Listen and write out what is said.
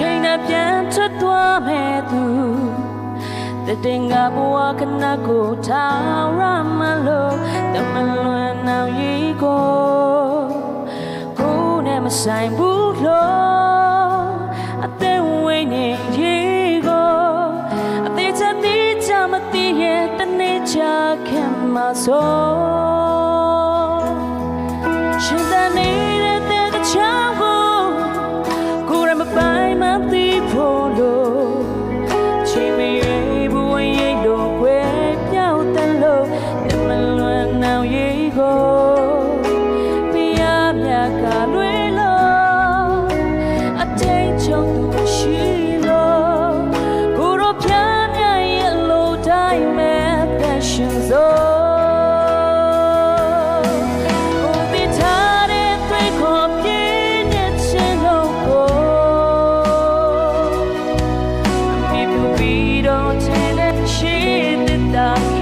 ချိန်နဲ့ပြန်ထွက်သွားမဲ့သူတတင်ကဘဝကနကိုထောင်ရမလို့တမလွန်နောင်ရီကိုကိုနဲ့မဆိုင်ဘူးလို့အသက်ဝိနေရီကိုအသေးချင်သေးချမတည်ရဲ့တနေ့ချခင်မှာဆို 다